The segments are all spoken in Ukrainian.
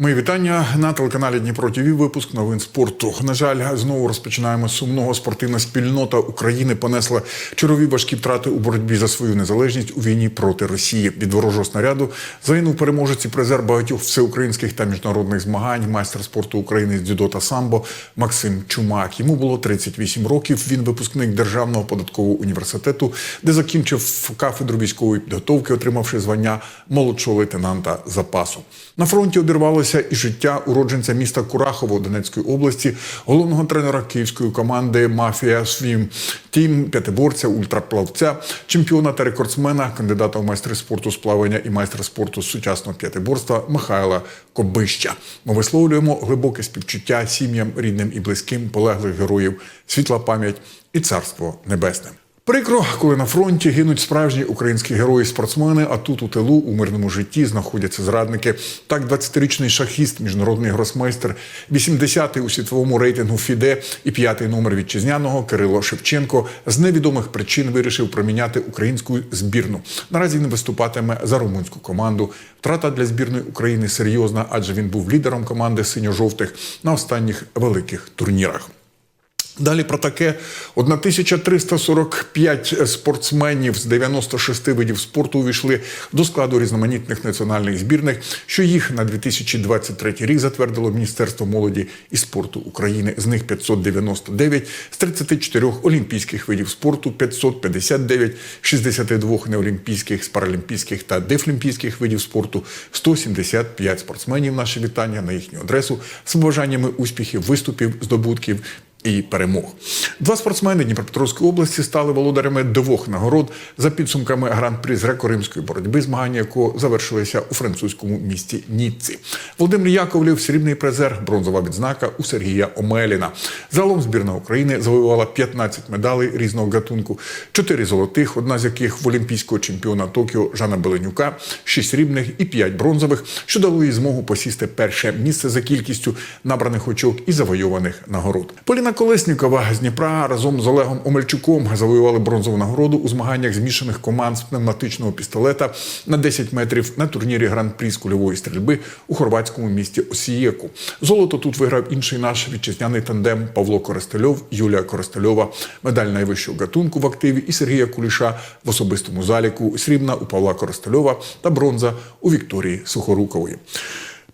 Мої вітання на телеканалі Дніпро ТВ. Випуск новин спорту. На жаль, знову розпочинаємо сумного. Спортивна спільнота України понесла чергові важкі втрати у боротьбі за свою незалежність у війні проти Росії. Від ворожого снаряду загинув переможець і призер багатьох всеукраїнських та міжнародних змагань, майстер спорту України з дзюдо та самбо Максим Чумак. Йому було 38 років. Він випускник Державного податкового університету, де закінчив кафедру військової підготовки, отримавши звання молодшого лейтенанта запасу. На фронті одірвалося і життя уродженця міста Курахово Донецької області, головного тренера київської команди Мафія Свім Тім, п'ятиборця, ультраплавця, чемпіона та рекордсмена, кандидата у майстри спорту з плавання і майстра спорту сучасного п'ятиборства Михайла Кобища. Ми висловлюємо глибоке співчуття сім'ям, рідним і близьким полеглих героїв, світла пам'ять і царство небесне. Прикро, коли на фронті гинуть справжні українські герої-спортсмени, а тут у тилу у мирному житті знаходяться зрадники. Так, 20-річний шахіст, міжнародний гросмейстер, 80-й у світовому рейтингу ФІДЕ і п'ятий номер вітчизняного Кирило Шевченко з невідомих причин вирішив проміняти українську збірну. Наразі не виступатиме за румунську команду. Втрата для збірної України серйозна, адже він був лідером команди синьо-жовтих на останніх великих турнірах. Далі про таке 1345 спортсменів з 96 видів спорту увійшли до складу різноманітних національних збірних, що їх на 2023 рік затвердило Міністерство молоді і спорту України. З них 599 з 34 олімпійських видів спорту, 559 62 неолімпійських, з паралімпійських та дефлімпійських видів спорту, 175 спортсменів. Наше вітання на їхню адресу з побажаннями успіхів, виступів, здобутків і перемог. Два спортсмени Дніпропетровської області стали володарями двох нагород за підсумками гран-прі з греко-римської боротьби, змагання якого завершилися у французькому місті Ніцці. Володимир Яковлів, срібний призер, бронзова відзнака у Сергія Омеліна. Загалом збірна України завоювала 15 медалей різного гатунку, 4 золотих, одна з яких в олімпійського чемпіона Токіо Жана Беленюка, 6 срібних і 5 бронзових, що дало їй змогу посісти перше місце за кількістю набраних очок і завойованих нагород. Поліна Колеснікова з Дніпра разом з Олегом Омельчуком завоювали бронзову нагороду у змаганнях змішаних команд з пневматичного пістолета на 10 метрів на турнірі гран-прі з кульової стрільби у хорватському місті Осієку. Золото тут виграв інший наш вітчизняний тандем Павло Коростельов, Юлія Коростельова, медаль найвищого гатунку в активі і Сергія Куліша в особистому заліку, срібна у Павла Коростельова та бронза у Вікторії Сухорукової.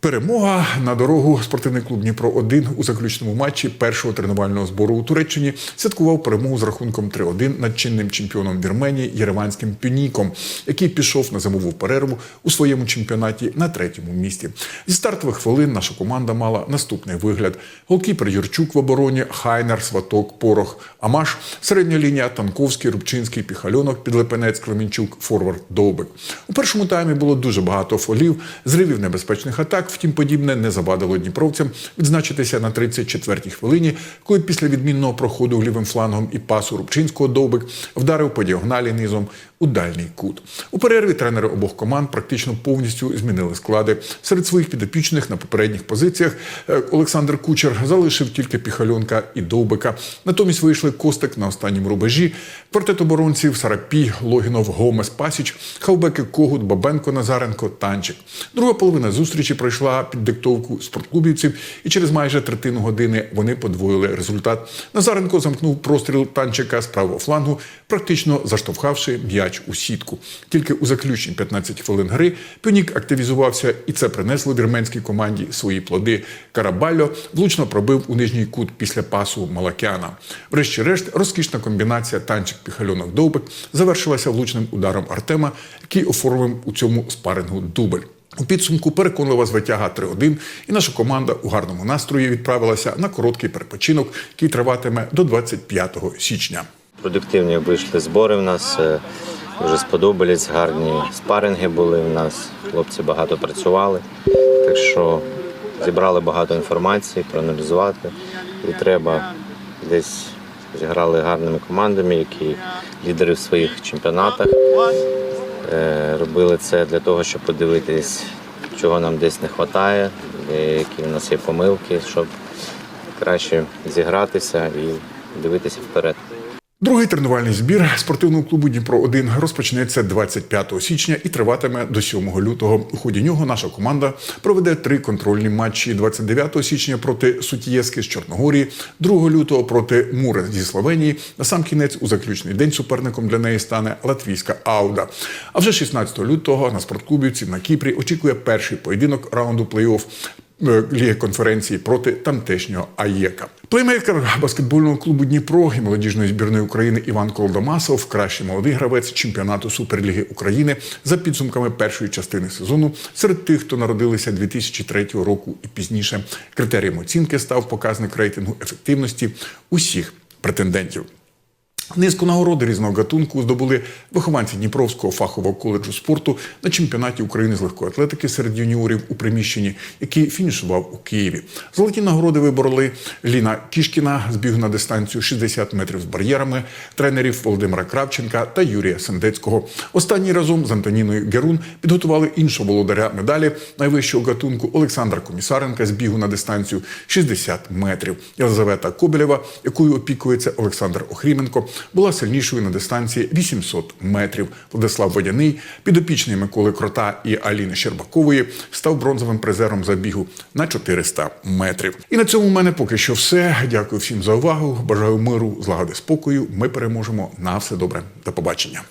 Перемога на дорогу спортивний клуб Дніпро 1 у заключному матчі першого тренувального збору у Туреччині святкував перемогу з рахунком 3-1 над чинним чемпіоном Вірменії Єреванським Пюніком, який пішов на зимову перерву у своєму чемпіонаті на третьому місці. Зі стартових хвилин наша команда мала наступний вигляд: голкіпер Юрчук в обороні, Хайнер, Сваток, Порох, Амаш, середня лінія Танковський, Рубчинський, Піхальонок, Підлепенець, Клеменчук, Форвард, Довбик. У першому таймі було дуже багато фолів, зривів небезпечних атак. Втім, подібне не завадило дніпровцям відзначитися на 34-й хвилині, коли після відмінного проходу лівим флангом і пасу Рубчинського довбик вдарив по діагоналі низом у дальній кут. У перерві тренери обох команд практично повністю змінили склади. Серед своїх підопічних на попередніх позиціях е, Олександр Кучер залишив тільки Піхальонка і Довбика. Натомість вийшли Костик на останньому рубежі. Квартет оборонців Сарапій, Логінов, Гомес, Пасіч, Хавбеки, Когут, Бабенко, Назаренко, Танчик. Друга половина зустрічі пройшла під диктовку спортклубівців, і через майже третину години вони подвоїли результат. Назаренко замкнув простріл танчика з правого флангу, практично заштовхавши м'яч у сітку. Тільки у заключні 15 хвилин гри Пюнік активізувався, і це принесло вірменській команді свої плоди. Карабальо влучно пробив у нижній кут після пасу Малакяна. Врешті-решт, розкішна комбінація танчик піхальонок довбик завершилася влучним ударом Артема, який оформив у цьому спарингу дубль. У підсумку переконлива звитяга 3-1, і наша команда у гарному настрої відправилася на короткий перепочинок, який триватиме до 25 січня. Продуктивні вийшли збори в нас. Дуже сподобались, гарні спаринги були в нас. Хлопці багато працювали. Так що зібрали багато інформації, проаналізувати. І треба десь зіграли гарними командами, які лідери в своїх чемпіонатах. Е, Робили це для того, щоб подивитись, чого нам десь не вистачає, які в нас є помилки, щоб краще зігратися і дивитися вперед. Другий тренувальний збір спортивного клубу Дніпро 1 розпочнеться 25 січня і триватиме до 7 лютого. У ході нього наша команда проведе три контрольні матчі 29 січня проти Сутієски з Чорногорії, 2 лютого проти Муре зі Словенії. На сам кінець у заключний день суперником для неї стане латвійська Ауда. А вже 16 лютого на спортклубівців на Кіпрі очікує перший поєдинок раунду плей-офф Ліги конференції проти тамтешнього АЄКа. Плеймейкер баскетбольного клубу Дніпро і молодіжної збірної України Іван Колдомасов, кращий молодий гравець чемпіонату Суперліги України за підсумками першої частини сезону серед тих, хто народилися 2003 року і пізніше. Критерієм оцінки став показник рейтингу ефективності усіх претендентів. Низку нагород різного гатунку здобули вихованці Дніпровського фахового коледжу спорту на чемпіонаті України з легкої атлетики серед юніорів у приміщенні, який фінішував у Києві. Золоті нагороди вибороли Ліна Кішкіна з бігу на дистанцію 60 метрів з бар'єрами, тренерів Володимира Кравченка та Юрія Сендецького. Останній разом з Антоніною Герун підготували іншого володаря медалі найвищого гатунку Олександра Комісаренка з бігу на дистанцію 60 метрів. Єлизавета Кобелєва, якою опікується Олександр Охріменко, була сильнішою на дистанції 800 метрів. Владислав Водяний, підопічний Миколи Крота і Аліни Щербакової, став бронзовим призером забігу на 400 метрів. І на цьому в мене поки що все. Дякую всім за увагу. Бажаю миру, злагоди, спокою. Ми переможемо. На все добре. До побачення.